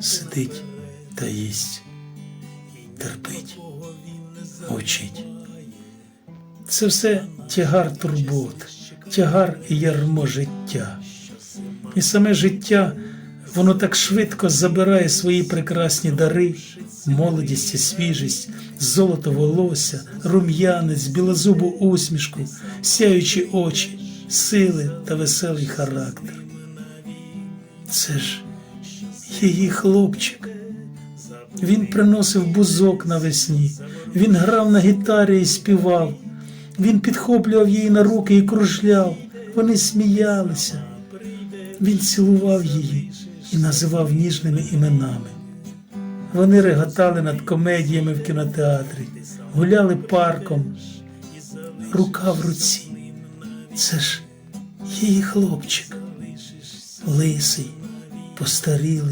сидить та їсть, терпить, мовчить. Це все тягар турбот, тягар ярмо життя. І саме життя, воно так швидко забирає свої прекрасні дари, молодість і свіжість, золото волосся, рум'янець, білозубу усмішку, сяючі очі, сили та веселий характер. Це ж її хлопчик. Він приносив бузок навесні, він грав на гітарі і співав, він підхоплював її на руки і кружляв, вони сміялися. Він цілував її і називав ніжними іменами. Вони реготали над комедіями в кінотеатрі, гуляли парком, рука в руці. Це ж її хлопчик, лисий, постарілий.